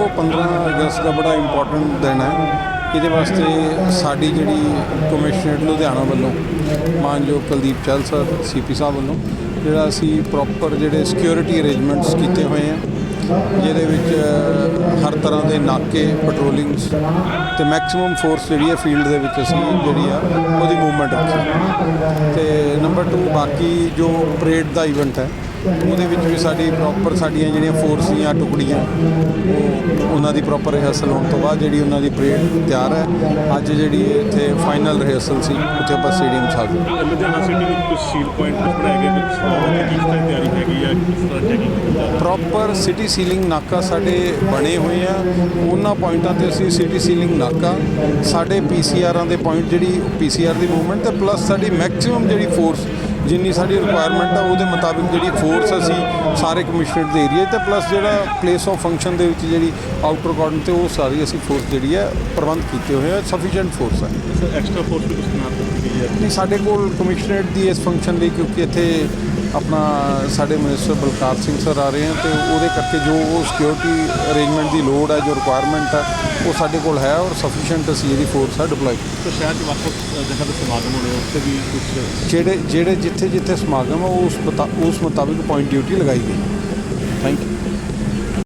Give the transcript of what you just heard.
ਦੇਖੋ 15 ਅਗਸਤ ਦਾ ਬੜਾ ਇੰਪੋਰਟੈਂਟ ਦਿਨ ਹੈ। ਇਹਦੇ ਵਾਸਤੇ ਸਾਡੀ ਜਿਹੜੀ ਕਮਿਸ਼ਨਰੇਟ ਲੁਧਿਆਣਾ ਵੱਲੋਂ ਮਾਨਯੋਗ ਕੁਲਦੀਪ ਚਲ ਸਰ ਸੀਪੀ ਸਾਹਿਬ ਵੱਲੋਂ, ਜਿਹੜਾ ਅਸੀਂ ਪ੍ਰੋਪਰ ਜਿਹੜੇ ਸਿਕਿਉਰਿਟੀ ਅਰੇਂਜਮੈਂਟਸ ਕੀਤੇ ਹੋਏ ਆ, ਜਿਹਦੇ ਵਿੱਚ ਹਰ ਤਰ੍ਹਾਂ ਦੇ ਨਾਕੇ ਪੈਟਰੋਲਿੰਗਸ ਤੇ ਮੈਕਸਿਮਮ ਫੋਰਸ ਜਿਹੜੀ ਹੈ ਫੀਲਡ ਦੇ ਵਿੱਚ ਅਸੀਂ ਜਿਹੜੀ ਆ, ਉਹਦੀ ਮੂਵਮੈਂਟ ਰੱਖੀ। ਤੇ ਨੰਬਰ 2 ਬਾਕੀ ਜੋ ਪਰੇਡ ਦਾ ਇਵੈਂਟ ਹੈ ਉਹਦੇ ਵਿੱਚ ਵੀ ਸਾਡੀ ਪ੍ਰੋਪਰ ਸਾਡੀਆਂ ਜਿਹੜੀਆਂ ਫੋਰਸ ਦੀਆਂ ਟੁਕੜੀਆਂ ਉਹ ਉਹਨਾਂ ਦੀ ਪ੍ਰੋਪਰ ਰਿਹਰਸਲ ਹੋਣ ਤੋਂ ਬਾਅਦ ਜਿਹੜੀ ਉਹਨਾਂ ਦੀ ਪਰੇਡ ਤਿਆਰ ਹੈ ਅੱਜ ਜਿਹੜੀ ਇੱਥੇ ਫਾਈਨਲ ਰਿਹਰਸਲ ਸੀ ਉੱਥੇ ਆਪਾਂ ਸਟੇਡੀਅਮ ਛਾ ਗਏ ਲੁਧਿਆਣਾ ਸਿਟੀ ਵਿੱਚ ਕੁਝ ਸੀਲ ਪੁਆਇੰਟ ਬਣਾਏ ਗਏ ਕਿਸ ਤਰ੍ਹਾਂ ਤਿਆਰੀ ਹੈਗੀ ਆ? ਕਿਸ ਤਰ੍ਹਾਂ ਚੈਕਿੰਗ ਪ੍ਰੋਪਰ ਸਿਟੀ ਸੀਲਿੰਗ ਨਾਕਾ ਸਾਡੇ ਬਣੇ ਹੋਏ ਆ। ਉਹਨਾਂ ਪੁਆਇੰਟਾਂ ਤੇ ਅਸੀਂ ਸਿਟੀ ਸੀਲਿੰਗ ਨਾਕਾ ਸਾਡੇ ਪੀਸੀਆਰਾਂ ਦੇ ਪੁਆਇੰਟ ਜਿਹੜੀ ਪੀਸੀਆਰ ਦੀ ਮੂਵਮੈਂਟ ਤੇ ਪਲੱਸ ਸਾਡੀ ਮੈਕਸਿਮਮ ਜਿਹੜੀ ਫੋਰਸ ਜਿੰਨੀ ਸਾਡੀ ਰਿਕੁਆਇਰਮੈਂਟ ਆ ਉਹਦੇ ਮੁਤਾਬਿਕ ਜਿਹੜੀ ਫੋਰਸ ਅਸੀਂ ਸਾਰੇ ਕਮਿਸ਼ਨਰੇਟ ਦੇ ਏਰੀਆ ਤੇ ਪਲੱਸ ਜਿਹੜਾ ਪਲੇਸ ਆਫ ਫੰਕਸ਼ਨ ਦੇ ਵਿੱਚ ਜਿਹੜੀ ਆਊਟਰ ਕਾਰਡਨ ਤੇ ਉਹ ਸਾਰੀ ਅਸੀਂ ਫੋਰਸ ਜਿਹੜੀ ਹੈ ਪ੍ਰਬੰਧ ਕੀਤੇ ਹੋਏ ਆ ਸਫੀਸ਼ੀਐਂਟ ਫੋਰਸ ਹੈ ਐਕਸਟਰਾ ਫੋਰਸ ਵੀ ਕੁਝ ਤੈਨਾਤ ਕੀਤੀ ਹੈ ਸਾਡੇ ਕੋਲ ਕਮਿਸ਼ਨਰੇਟ ਦੀ ਇਸ ਫੰਕਸ਼ਨ ਲਈ ਕਿਉਂਕਿ ਇੱਥੇ ਆਪਣਾ ਸਾਡੇ ਮਿਨਿਸਟਰ ਬਲਕਾਰ ਸਿੰਘ ਸਰ ਆ ਰਹੇ ਹਨ ਤੇ ਉਹਦੇ ਕਰਕੇ ਜੋ ਉਹ ਸਿਕਿਉਰਿਟੀ ਅਰੇਂਜਮੈਂਟ ਦੀ ਲੋੜ ਹੈ ਜੋ ਰਿਕੁਆਇਰਮੈਂਟ ਹੈ ਉਹ ਸਾਡੇ ਕੋਲ ਹੈ ਔਰ ਸਫੀਸ਼ੀਐਂਟ ਅਸੀਂ ਇਹਦੀ ਫੋਰਸ ਹੈ ਡਿਪਲੋਏ ਤਾਂ ਸ਼ਹਿਰ 'ਚ ਵੱਖ ਜਗ੍ਹਾ ਤੇ ਸਮਾਗਮ ਹੋਣੇ ਉੱਥੇ ਵੀ ਕੁਝ ਜਿਹੜੇ ਜਿਹੜੇ ਜਿੱਥੇ ਜਿੱਥੇ ਸਮਾਗਮ ਹੈ ਉਸ ਉਸ ਮੁਤਾਬਿਕ ਪੁਆਇੰਟ ਡਿਊਟੀ ਲਗਾਈ ਗਈ। Thank you